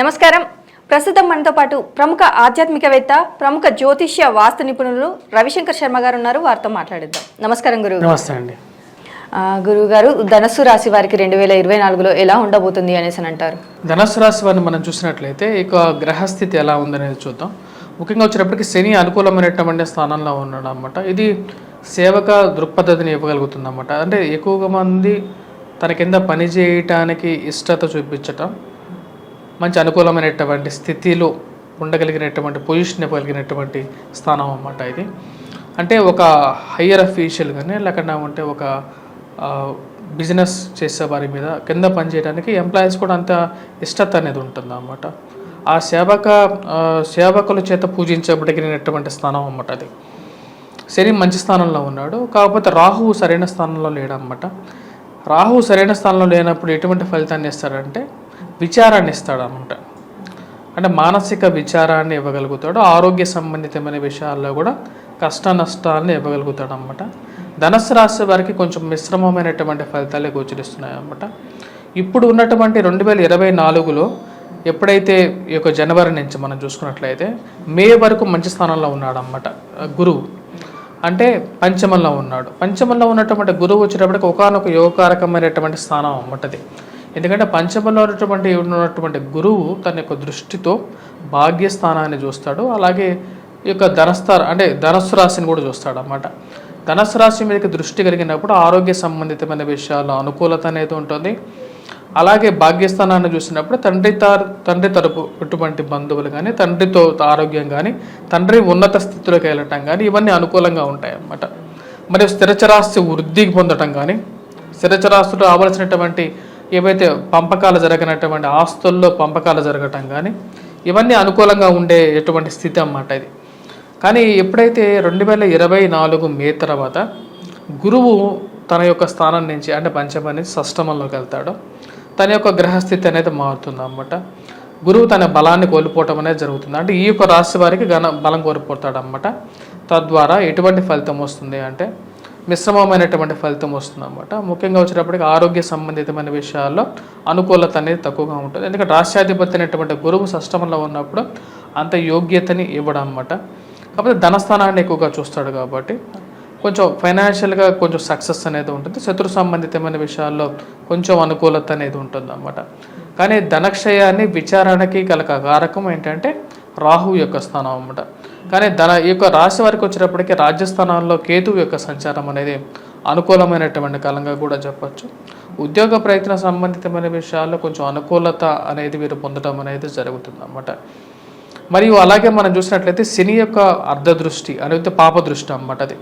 నమస్కారం. ప్రస్తుతం మనతో పాటు ప్రముఖ ఆధ్యాత్మికవేత్త ప్రముఖ జ్యోతిష్య వాస్తు నిపుణులు రవిశంకర్ శర్మ గారు ఉన్నారు. వారితో మాట్లాడిద్దాం. నమస్కారం గురువు. నమస్తే అండి. గురువు గారు ధనస్సు రాశి వారికి రెండు వేల ఇరవై నాలుగులో ఎలా ఉండబోతుంది అనేసి అని అంటారు. ధనుసు రాశి వారిని మనం చూసినట్లయితే ఇక గ్రహస్థితి ఎలా ఉందనేది చూద్దాం. ముఖ్యంగా వచ్చేటప్పటికి శని అనుకూలమైనటువంటి స్థానంలో ఉన్నాడు అనమాట ఇది సేవక దృక్పద్ధతిని ఇవ్వగలుగుతుంది అనమాట అంటే ఎక్కువగా మంది తన కింద పని చేయటానికి ఇష్టత చూపించటం మంచి అనుకూలమైనటువంటి స్థితిలో ఉండగలిగినటువంటి పొజిషన్ ఇవ్వగలిగినటువంటి స్థానం అన్నమాట ఇది. అంటే ఒక హయ్యర్ అఫీషియల్ కానీ లేకుండా ఉంటే ఒక బిజినెస్ చేసే వారి మీద కింద పనిచేయడానికి ఎంప్లాయీస్ కూడా అంత ఇష్టత అనేది ఉంటుంది అన్నమాట. ఆ సేవక సేవకుల చేత పూజించబడినటువంటి స్థానం అన్నమాట అది. శని మంచి స్థానంలో ఉన్నాడు. కాకపోతే రాహువు సరైన స్థానంలో లేడన్నమాట. రాహువు సరైన స్థానంలో లేనప్పుడు ఎటువంటి ఫలితాన్ని ఇస్తాడంటే విచారాన్ని ఇస్తాడు అనమాట అంటే మానసిక విచారాన్ని ఇవ్వగలుగుతాడు ఆరోగ్య సంబంధితమైన విషయాల్లో కూడా కష్ట నష్టాలను ఇవ్వగలుగుతాడు అనమాట ధనస్సు రాశి వారికి కొంచెం మిశ్రమమైనటువంటి ఫలితాలే గోచరిస్తున్నాయి అన్నమాట ఇప్పుడు ఉన్నటువంటి రెండు వేల ఇరవై నాలుగులో ఎప్పుడైతే ఈ యొక్క జనవరి నుంచి మనం చూసుకున్నట్లయితే మే వరకు మంచి స్థానంలో ఉన్నాడు గురువు. అంటే పంచమంలో ఉన్నాడు. పంచమంలో ఉన్నటువంటి గురువు వచ్చేటప్పటికి ఒకనొక యోగకారకమైనటువంటి స్థానం అన్నమాటది ఎందుకంటే పంచమంలో ఉన్నటువంటి ఉన్నటువంటి గురువు తన యొక్క దృష్టితో భాగ్యస్థానాన్ని చూస్తాడు. అలాగే ఈ యొక్క ధనస్థాన అంటే ధనస్సు రాశిని కూడా చూస్తాడు అన్నమాట ధనస్సు రాశి మీదకి దృష్టి కలిగినప్పుడు ఆరోగ్య సంబంధితమైన విషయాల్లో అనుకూలత అనేది ఉంటుంది. అలాగే భాగ్యస్థానాన్ని చూసినప్పుడు తండ్రి తారు తండ్రి తరపు ఎటువంటి బంధువులు కానీ తండ్రితో ఆరోగ్యం కానీ తండ్రి ఉన్నత స్థితిలోకి వెళ్ళటం కానీ ఇవన్నీ అనుకూలంగా ఉంటాయి అన్నమాట మరియు స్థిరచరాస్తి వృద్ధికి పొందటం కానీ స్థిరచరాస్తులు రావాల్సినటువంటి ఏవైతే పంపకాలు జరగనటువంటి ఆస్తుల్లో పంపకాలు జరగటం కానీ ఇవన్నీ అనుకూలంగా ఉండే ఎటువంటి స్థితి అన్నమాట ఇది. కానీ ఎప్పుడైతే రెండు వేల ఇరవై నాలుగు మే తర్వాత గురువు తన యొక్క స్థానం నుంచి అంటే పంచమ నుంచి సష్టమంలోకి వెళ్తాడో. తన యొక్క గ్రహస్థితి అనేది మారుతుంది అన్నమాట. గురువు తన బలాన్ని కోల్పోవటం అనేది జరుగుతుంది. అంటే ఈ యొక్క రాశి వారికి ఘన బలం కోల్పోతాడు అన్నమాట. తద్వారా ఎటువంటి ఫలితం వస్తుంది అంటే మిశ్రమమైనటువంటి ఫలితం వస్తుంది అనమాట ముఖ్యంగా వచ్చేటప్పటికి ఆరోగ్య సంబంధితమైన విషయాల్లో అనుకూలత అనేది తక్కువగా ఉంటుంది. ఎందుకంటే రాష్ట్రాధిపతి అనేటువంటి గురువు సష్టమంలో ఉన్నప్పుడు అంత యోగ్యతని ఇవ్వడం అన్నమాట కాకపోతే ధనస్థానాన్ని ఎక్కువగా చూస్తాడు కాబట్టి కొంచెం ఫైనాన్షియల్గా కొంచెం సక్సెస్ అనేది ఉంటుంది. శత్రు సంబంధితమైన విషయాల్లో కొంచెం అనుకూలత అనేది ఉంటుంది అన్నమాట కానీ ధనక్షయాన్ని విచారణకి గల కారకం ఏంటంటే రాహు యొక్క స్థానం అన్నమాట. కానీ దాని ఈ యొక్క రాశి వారికి వచ్చేటప్పటికి రాజ్యస్థానాల్లో కేతువు యొక్క సంచారం అనేది అనుకూలమైనటువంటి కాలంగా కూడా చెప్పచ్చు. ఉద్యోగ ప్రయత్న సంబంధితమైన విషయాల్లో కొంచెం అనుకూలత అనేది మీరు పొందడం అనేది జరుగుతుంది అన్నమాట మరియు అలాగే మనం చూసినట్లయితే శని యొక్క అర్ధదృష్టి అనేది పాప దృష్టి అన్నమాట అది.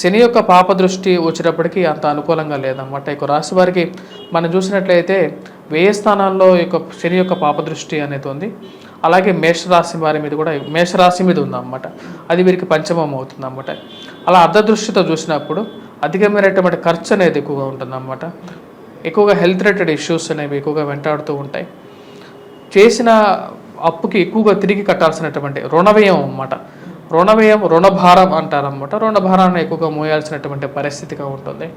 శని యొక్క పాప దృష్టి వచ్చేటప్పటికి అంత అనుకూలంగా లేదన్నమాట. ఇక రాశి వారికి మనం చూసినట్లయితే వ్యయ స్థానాల్లో యొక్క శని యొక్క పాప దృష్టి అనేది ఉంది. అలాగే మేషరాశి వారి మీద కూడా మేషరాశి మీద ఉందన్నమాట. అది వీరికి పంచమం అవుతుంది అన్నమాట అలా అర్ధ దృష్టితో చూసినప్పుడు అధికమైనటువంటి ఖర్చు అనేది ఎక్కువగా ఉంటుందన్నమాట. ఎక్కువగా హెల్త్ రిలేటెడ్ ఇష్యూస్ అనేవి ఎక్కువగా వెంటాడుతూ ఉంటాయి. చేసిన అప్పుకి ఎక్కువగా తిరిగి కట్టాల్సినటువంటి రుణవ్యయం అన్నమాట. రుణవ్యయం రుణభారం అంటారన్నమాట. రుణభారాన్ని ఎక్కువగా మోయాల్సినటువంటి పరిస్థితిగా ఉంటుంది.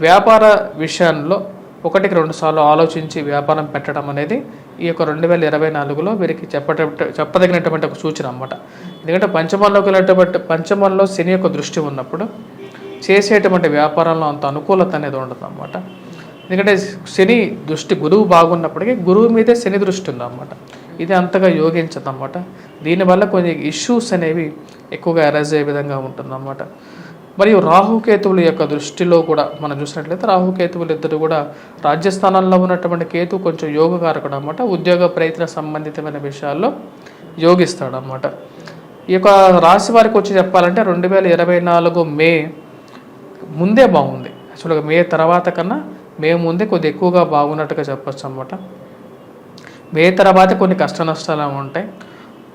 వ్యాపార విషయంలో ఒకటికి రెండు సార్లు ఆలోచించి వ్యాపారం పెట్టడం అనేది ఈ యొక్క రెండు వేల ఇరవై నాలుగులో వీరికి చెప్పట చెప్పదగినటువంటి ఒక సూచన అన్నమాట. ఎందుకంటే పంచమంలోకి వెళ్ళేటువంటి పంచమంలో శని యొక్క దృష్టి ఉన్నప్పుడు చేసేటువంటి వ్యాపారంలో అంత అనుకూలత అనేది ఉండదు అన్నమాట. ఎందుకంటే శని దృష్టి గురువు బాగున్నప్పటికీ గురువు మీదే శని దృష్టి ఉందన్నమాట. ఇది అంతగా యోగించదన్నమాట. దీనివల్ల కొన్ని ఇష్యూస్ అనేవి ఎక్కువగా అరైజ్ అయ్యే విధంగా ఉంటుందన్నమాట. మరియు రాహుకేతువుల యొక్క దృష్టిలో కూడా మనం చూసినట్లయితే రాహుకేతువులు ఇద్దరు కూడా రాజ్యస్థానంలో ఉన్నటువంటి కేతు కొంచెం యోగకారకుడు అనమాట ఉద్యోగ ప్రయత్న సంబంధితమైన విషయాల్లో యోగిస్తాడనమాట ఈ యొక్క రాశి వారికి వచ్చి చెప్పాలంటే రెండు వేల ఇరవై నాలుగు మే ముందే బాగుంది. యాక్చువల్గా మే తర్వాత కన్నా మే ముందే కొద్ది ఎక్కువగా బాగున్నట్టుగా చెప్పచ్చు అనమాట మే తర్వాత కొన్ని కష్ట నష్టాలు ఉంటాయి.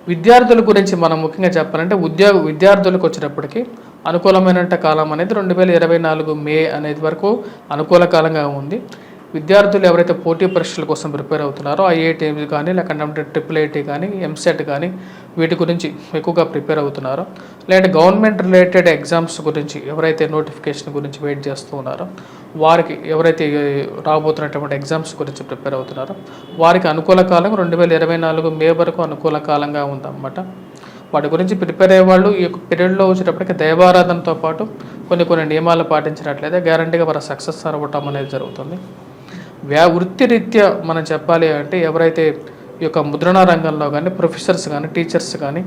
విద్యార్థుల గురించి మనం ముఖ్యంగా చెప్పాలంటే ఉద్యోగ విద్యార్థులకు వచ్చేటప్పటికి అనుకూలమైన కాలం అనేది రెండు వేల ఇరవై నాలుగు మే అనేది వరకు అనుకూల కాలంగా ఉంది. విద్యార్థులు ఎవరైతే పోటీ పరీక్షల కోసం ప్రిపేర్ అవుతున్నారో ఐఐటి కానీ లేకుంటే ట్రిపుల్ ఐటీ కానీ ఎంసెట్ కానీ వీటి గురించి ఎక్కువగా ప్రిపేర్ అవుతున్నారో లేదంటే గవర్నమెంట్ రిలేటెడ్ ఎగ్జామ్స్ గురించి ఎవరైతే నోటిఫికేషన్ గురించి వెయిట్ చేస్తూ ఉన్నారో వారికి ఎవరైతే రాబోతున్నటువంటి ఎగ్జామ్స్ గురించి ప్రిపేర్ అవుతున్నారో వారికి అనుకూల కాలం రెండు వేల ఇరవై నాలుగు మే వరకు అనుకూల కాలంగా ఉందన్నమాట. వాటి గురించి ప్రిపేర్ అయ్యే వాళ్ళు ఈ యొక్క పీరియడ్లో వచ్చేటప్పటికి దైవారాధనతో పాటు కొన్ని కొన్ని నియమాలు పాటించినట్లయితే గ్యారంటీగా వారు సక్సెస్ అవ్వటం అనేది జరుగుతుంది. వ్యా వృత్తిరీత్యా మనం చెప్పాలి అంటే ఎవరైతే ఈ యొక్క ముద్రణ రంగంలో కానీ ప్రొఫెసర్స్ కానీ టీచర్స్ కానీ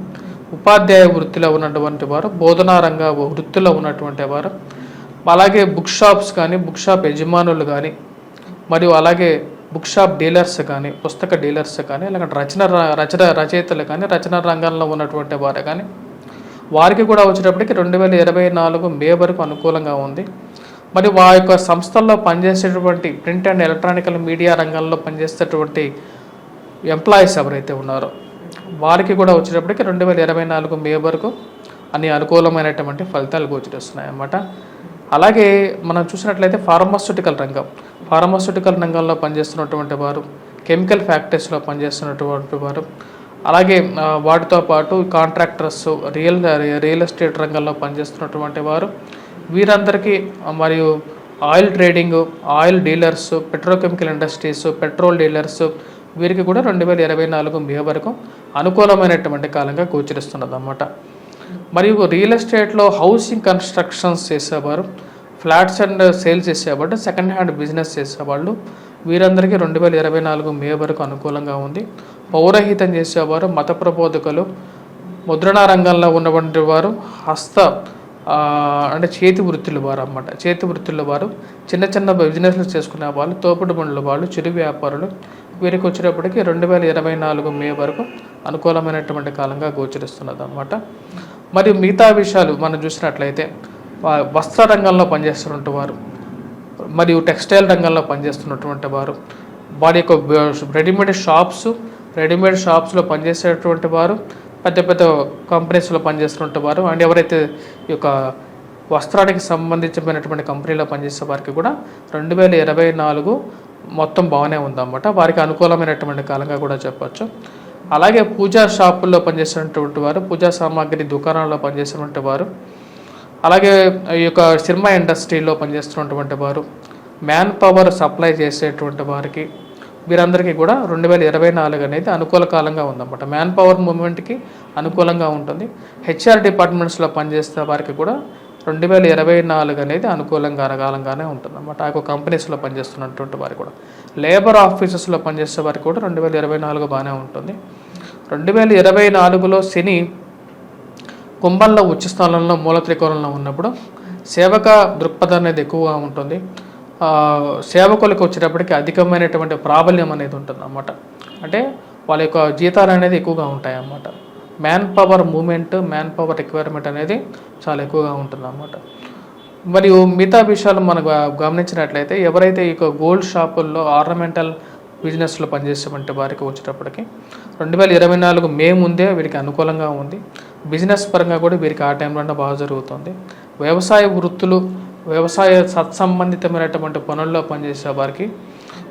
ఉపాధ్యాయ వృత్తిలో ఉన్నటువంటి వారు బోధనా రంగ వృత్తిలో ఉన్నటువంటి వారు అలాగే బుక్ షాప్స్ కానీ బుక్ షాప్ యజమానులు కానీ మరియు అలాగే బుక్ షాప్ డీలర్స్ కానీ పుస్తక డీలర్స్ కానీ లేకుంటే రచన ర- రచన రచయితలు కానీ రచన రంగంలో ఉన్నటువంటి వారు కానీ వారికి కూడా వచ్చేటప్పటికి రెండు వేల ఇరవై నాలుగు మే వరకు అనుకూలంగా ఉంది. మరి వా యొక్క సంస్థల్లో పనిచేసేటువంటి ప్రింట్ అండ్ ఎలక్ట్రానికల్ మీడియా రంగంలో పనిచేసేటటువంటి ఎంప్లాయీస్ ఎవరైతే ఉన్నారో వారికి కూడా వచ్చేటప్పటికి రెండు వేల ఇరవై నాలుగు మే వరకు అన్ని అనుకూలమైనటువంటి ఫలితాలు గోచరిస్తున్నాయి అన్నమాట. అలాగే మనం చూసినట్లయితే ఫార్మాస్యూటికల్ రంగం ఫార్మాస్యూటికల్ రంగంలో పనిచేస్తున్నటువంటి వారు కెమికల్ ఫ్యాక్టరీస్లో పనిచేస్తున్నటువంటి వారు అలాగే వాటితో పాటు కాంట్రాక్టర్స్ రియల్ రియల్ ఎస్టేట్ రంగంలో పనిచేస్తున్నటువంటి వారు వీరందరికీ మరియు oil trading oil dealers petrochemical industries petrol dealers వీరికి కూడా రెండు వేల ఇరవై నాలుగు మే వరకు అనుకూలమైనటువంటి కాలంగా గోచరిస్తున్నది అన్నమాట మరియు రియల్ ఎస్టేట్లో హౌసింగ్ కన్స్ట్రక్షన్స్ చేసేవారు ఫ్లాట్స్ అండ్ సేల్స్ చేసేవాళ్ళు సెకండ్ హ్యాండ్ బిజినెస్ చేసేవాళ్ళు వీరందరికీ రెండు వేల ఇరవై నాలుగు మే వరకు అనుకూలంగా ఉంది. పౌరహితం చేసేవారు మత ప్రబోధకులు ముద్రణ రంగంలో ఉన్నటువంటి వారు హస్త అంటే చేతి వృత్తుల వారు అన్నమాట. చేతి వృత్తుల వారు చిన్న చిన్న బిజినెస్లు చేసుకునే వాళ్ళు తోపుడు బండ్ల వాళ్ళు చిరు వ్యాపారులు. వీరికి వచ్చేటప్పటికి రెండు వేల ఇరవై నాలుగు మే వరకు అనుకూలమైనటువంటి కాలంగా గోచరిస్తున్నది అన్నమాట. మరియు మిగతా విషయాలు మనం చూసినట్లయితే వస్త్ర రంగంలో పనిచేస్తున్నటువంటి వారు మరియు టెక్స్టైల్ రంగంలో పనిచేస్తున్నటువంటి వారు వారి యొక్క రెడీమేడ్ షాప్స్ రెడీమేడ్ షాప్స్లో పనిచేసేటువంటి వారు పెద్ద పెద్ద కంపెనీస్లో పనిచేస్తున్నటువంటి వారు. అండ్ ఎవరైతే ఈ యొక్క వస్త్రానికి సంబంధించినటువంటి కంపెనీలో పనిచేసే వారికి కూడా రెండు వేల ఇరవై నాలుగు మొత్తం బాగానే ఉందన్నమాట. వారికి అనుకూలమైనటువంటి కాలంగా కూడా చెప్పచ్చు. అలాగే పూజా షాపుల్లో పనిచేసినటువంటి వారు పూజా సామాగ్రి దుకాణాల్లో పనిచేసినటువంటి వారు అలాగే ఈ యొక్క సినిమా ఇండస్ట్రీలో పనిచేస్తున్నటువంటి వారు మ్యాన్ పవర్ సప్లై చేసేటువంటి వారికి వీరందరికీ కూడా రెండు వేల ఇరవై నాలుగు అనేది అనుకూల కాలంగా ఉందన్నమాట. మ్యాన్ పవర్ మూమెంట్కి అనుకూలంగా ఉంటుంది. హెచ్ఆర్ డిపార్ట్మెంట్స్లో పనిచేసే వారికి కూడా రెండు వేల ఇరవై నాలుగు అనేది అనుకూలంగా కాలంగానే ఉంటుంది అన్నమాట ఆ యొక్క కంపెనీస్లో పనిచేస్తున్నటువంటి వారికి కూడా. లేబర్ ఆఫీసెస్లో పనిచేసే వారికి కూడా రెండు వేల ఇరవై నాలుగు బాగానే ఉంటుంది. రెండు వేల ఇరవై నాలుగులో శని కుంభంలో ఉచ్చ స్థానంలో మూల త్రికోణంలో ఉన్నప్పుడు సేవక దృక్పథం అనేది ఎక్కువగా ఉంటుంది. సేవకులకు వచ్చేటప్పటికి అధికమైనటువంటి ప్రాబల్యం అనేది ఉంటుంది అన్నమాట అంటే వాళ్ళ యొక్క జీతాలు అనేది ఎక్కువగా ఉంటాయి అన్నమాట man power movement man power requirement అనేది చాలా ఎక్కువగా ఉంటుంది అన్నమాట మరియు మిగతా విషయాలు మనం గమనించినట్లయితే ఎవరైతే ఈ గోల్డ్ షాపుల్లో ఆర్నమెంటల్ బిజినెస్లో పనిచేసేటువంటి వారికి వచ్చేటప్పటికి రెండు వేల ఇరవై నాలుగు మే ముందే వీరికి అనుకూలంగా ఉంది. బిజినెస్ పరంగా కూడా వీరికి ఆ టైంలోనే బాగా జరుగుతుంది. వ్యవసాయ వృత్తులు వ్యవసాయ సత్సంబంధితమైనటువంటి పనుల్లో పనిచేసే వారికి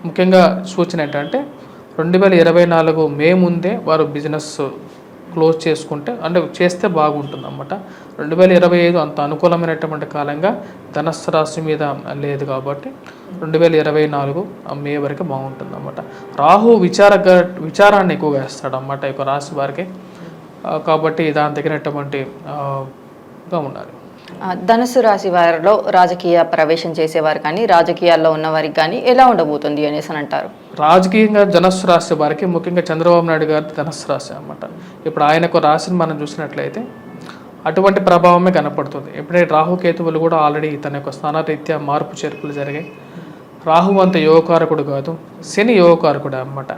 ముఖ్యంగా సూచన ఏంటంటే రెండు వేల ఇరవై నాలుగు మే ముందే వారు బిజినెస్ క్లోజ్ చేసుకుంటే అంటే చేస్తే బాగుంటుంది అన్నమాట రెండు వేల ఇరవై ఐదు అంత అనుకూలమైనటువంటి కాలంగా ధనస్సు రాశి మీద లేదు కాబట్టి రెండు వేల ఇరవై నాలుగు మే వరకు బాగుంటుంది అన్నమాట రాహు విచార విచారాన్ని ఎక్కువగా వేస్తాడు అన్నమాట ఈ యొక్క రాశి వారికి. కాబట్టి దాని తగినటువంటి ఉండాలి. ధనుసు రాశి వారిలో రాజకీయ ప్రవేశం చేసేవారు కానీ రాజకీయాల్లో ఉన్నవారికి కానీ ఎలా ఉండబోతుంది అనేసి అని అంటారు? రాజకీయంగా ధనస్సు రాశి వారికి ముఖ్యంగా చంద్రబాబు నాయుడు గారి ధనస్సు రాశి అన్నమాట. ఇప్పుడు ఆయనకు రాశిని మనం చూసినట్లయితే అటువంటి ప్రభావమే కనపడుతుంది. ఎప్పుడైతే రాహుకేతువులు కూడా ఆల్రెడీ తన యొక్క స్థానరీత్యా మార్పు చేర్పులు జరిగాయి. రాహు అంత యోగకారకుడు కాదు శని యోగకారకుడు అన్నమాట.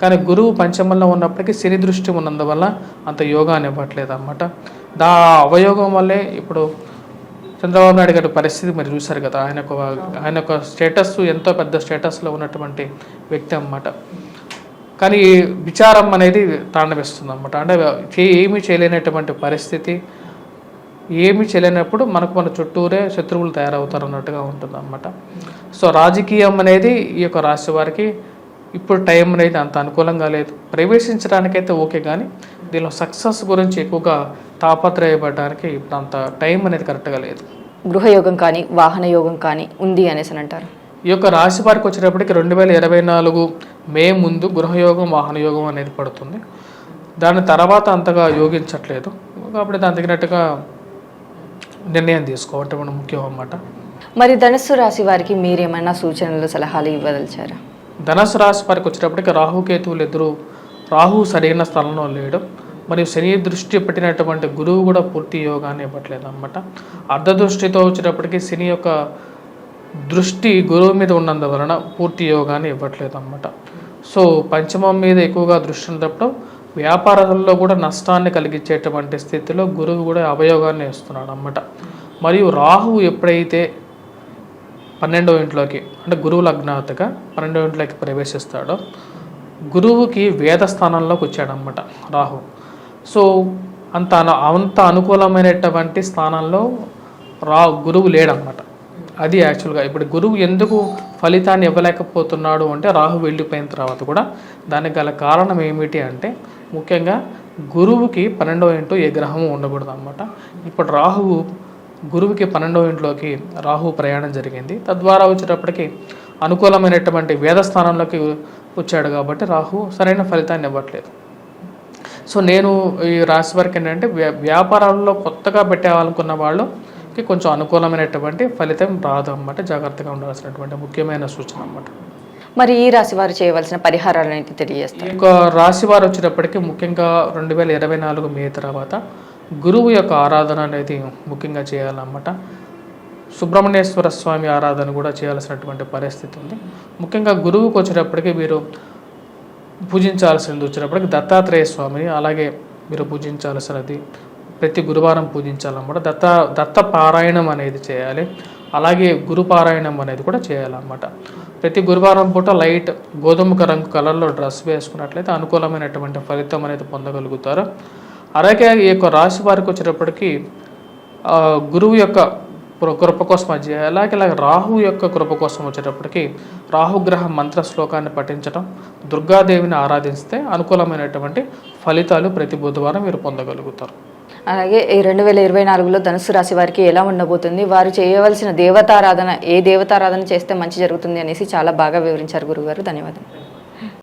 కానీ గురువు పంచమంలో ఉన్నప్పటికీ శని దృష్టి ఉన్నందువల్ల అంత యోగాన్ని ఇవ్వట్లేదు అన్నమాట. దా అవయోగం వల్లే ఇప్పుడు చంద్రబాబు నాయుడు గారి పరిస్థితి మరి చూశారు కదా. ఆయన ఒక ఆయన ఒక స్టేటస్ ఎంతో పెద్ద స్టేటస్లో ఉన్నటువంటి వ్యక్తి అన్నమాట. కానీ విచారం అనేది తాండవిస్తుంది అనమాట అంటే ఏమీ చేయలేనటువంటి పరిస్థితి. ఏమి చేయలేనప్పుడు మనకు మన చుట్టూరే శత్రువులు తయారవుతారు అన్నట్టుగా ఉంటుంది అన్నమాట సో రాజకీయం అనేది ఈ యొక్క రాశి వారికి ఇప్పుడు టైం అనేది అంత అనుకూలంగా లేదు. ప్రవేశించడానికైతే ఓకే కానీ దీనిలో సక్సెస్ గురించి ఎక్కువగా తాపత్రయపడడానికి ఇప్పుడు అంత టైం అనేది కరెక్ట్గా లేదు. గృహయోగం కానీ వాహన యోగం కానీ ఉంది అనేసి అని అంటారు. ఈ యొక్క రాశి వారికి వచ్చేటప్పటికి రెండు వేల ఇరవై నాలుగు మే ముందు గృహయోగం వాహన యోగం అనేది పడుతుంది. దాని తర్వాత అంతగా యోగించట్లేదు. కాబట్టి దాని తగినట్టుగా నిర్ణయం తీసుకోవటం మనం ముఖ్యం అన్నమాట. మరి ధనుస్సు రాశి వారికి మీరేమైనా సూచనలు సలహాలు ఇవ్వదలిచారా? ధనుసు రాశి వారికి వచ్చేటప్పటికి రాహుకేతువులు ఇద్దరు రాహు సరైన స్థలంలో లేడు. మరియు శని దృష్టి పెట్టినటువంటి గురువు కూడా పూర్తి యోగాన్ని ఇవ్వట్లేదు అనమాట అర్ధ దృష్టితో వచ్చేటప్పటికి శని యొక్క దృష్టి గురువు మీద ఉన్నందువలన పూర్తి యోగాన్ని ఇవ్వట్లేదు అనమాట సో పంచమం మీద ఎక్కువగా దృష్టి ఉన్నప్పుడు వ్యాపారాలలో కూడా నష్టాన్ని కలిగించేటువంటి స్థితిలో గురువు కూడా అవయోగాన్ని ఇస్తున్నాడు అన్నమాట. మరియు రాహువు ఎప్పుడైతే పన్నెండవ ఇంట్లోకి అంటే గురువు లగ్నాతగా పన్నెండవ ఇంట్లోకి ప్రవేశిస్తాడో గురువుకి వేద స్థానంలోకి వచ్చాడనమాట రాహు. సో అంత అంత అనుకూలమైనటువంటి స్థానంలో రా గురువు లేడనమాట అది యాక్చువల్గా ఇప్పుడు గురువు ఎందుకు ఫలితాన్ని ఇవ్వలేకపోతున్నాడు అంటే రాహు వెళ్ళిపోయిన తర్వాత కూడా దానికి గల కారణం ఏమిటి అంటే ముఖ్యంగా గురువుకి పన్నెండవ ఇంటూ ఏ గ్రహము ఉండకూడదు అనమాట ఇప్పుడు రాహువు గురువుకి పన్నెండవ ఇంట్లోకి రాహు ప్రయాణం జరిగింది. తద్వారా వచ్చేటప్పటికి అనుకూలమైనటువంటి వేద స్థానంలోకి వచ్చాడు కాబట్టి రాహు సరైన ఫలితాన్ని ఇవ్వట్లేదు. సో నేను ఈ రాశి వారికి ఏంటంటే వ్యా- వ్యాపారాల్లో కొత్తగా పెట్టేవాలనుకున్న వాళ్ళకి కొంచెం అనుకూలమైనటువంటి ఫలితం రాదు అన్నమాట జాగ్రత్తగా ఉండాల్సినటువంటి ముఖ్యమైన సూచన అన్నమాట. మరి ఈ రాశి వారు చేయవలసిన పరిహారాలు అనేది తెలియజేస్తారు? యొక్క రాశి వారు వచ్చేటప్పటికి ముఖ్యంగా రెండు వేల ఇరవై నాలుగు మే తర్వాత గురువు యొక్క ఆరాధన అనేది ముఖ్యంగా చేయాలన్నమాట. సుబ్రహ్మణ్యేశ్వర స్వామి ఆరాధన కూడా చేయాల్సినటువంటి పరిస్థితి ఉంది. ముఖ్యంగా గురువుకు వచ్చేటప్పటికి మీరు పూజించాల్సింది వచ్చినప్పటికి దత్తాత్రేయ స్వామిని అలాగే మీరు పూజించాల్సినది ప్రతి గురువారం పూజించాలన్నమాట దత్త దత్త పారాయణం అనేది చేయాలి. అలాగే గురు పారాయణం అనేది కూడా చేయాలన్నమాట. ప్రతి గురువారం పూట లైట్ గోధుమ రంగు కలర్లో డ్రెస్ వేసుకున్నట్లయితే అనుకూలమైనటువంటి ఫలితం అనేది పొందగలుగుతారు. అలాగే ఈ యొక్క రాశి వారికి వచ్చేటప్పటికి గురువు యొక్క కృప కోసం అది చేయాలి అలాగే ఇలాగ రాహు యొక్క కృప కోసం వచ్చేటప్పటికి రాహుగ్రహ మంత్ర శ్లోకాన్ని పఠించడం దుర్గాదేవిని ఆరాధిస్తే అనుకూలమైనటువంటి ఫలితాలు ప్రతి బుధవారం మీరు పొందగలుగుతారు. అలాగే ఈ రెండు వేల ఇరవై నాలుగులో ధనుసు రాశి వారికి ఎలా ఉండబోతుంది వారు చేయవలసిన దేవతారాధన ఏ దేవతారాధన చేస్తే మంచి జరుగుతుంది అనేసి చాలా బాగా వివరించారు గురుగారు. ధన్యవాదాలు